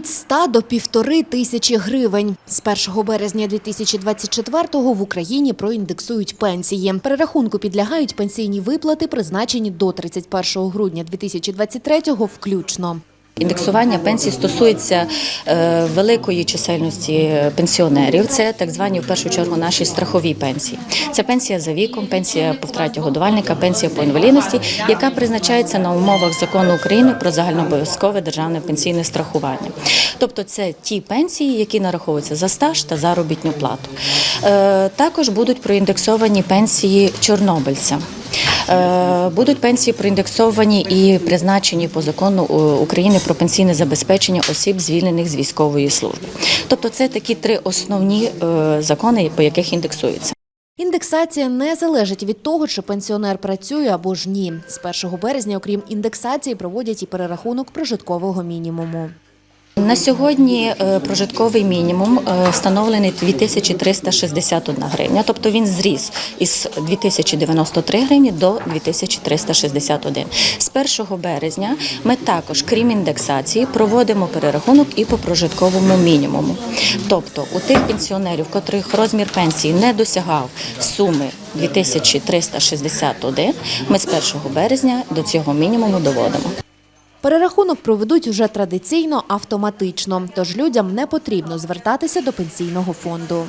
Від 100 до півтори тисячі гривень. З 1 березня 2024-го в Україні проіндексують пенсії. Перерахунку підлягають пенсійні виплати, призначені до 31 грудня 2023-го включно. Індексування пенсій стосується е, великої чисельності пенсіонерів. Це так звані в першу чергу наші страхові пенсії. Це пенсія за віком, пенсія по втраті годувальника, пенсія по інвалідності, яка призначається на умовах закону України про загальнообов'язкове державне пенсійне страхування. Тобто, це ті пенсії, які нараховуються за стаж та заробітну плату. Е, також будуть проіндексовані пенсії чорнобильцям. Е, Будуть пенсії проіндексовані і призначені по закону е, України про пенсійне забезпечення осіб, звільнених з військової служби. Тобто, це такі три основні е, закони, по яких індексується. Індексація не залежить від того, чи пенсіонер працює або ж ні. З 1 березня, окрім індексації, проводять і перерахунок прожиткового мінімуму. На сьогодні е, прожитковий мінімум е, встановлений 2361 гривня, тобто він зріс із 2093 гривні до 2361. З 1 березня ми також, крім індексації, проводимо перерахунок і по прожитковому мінімуму. Тобто у тих пенсіонерів, котрих розмір пенсії не досягав суми 2361, ми з 1 березня до цього мінімуму доводимо. Перерахунок проведуть уже традиційно автоматично, тож людям не потрібно звертатися до пенсійного фонду.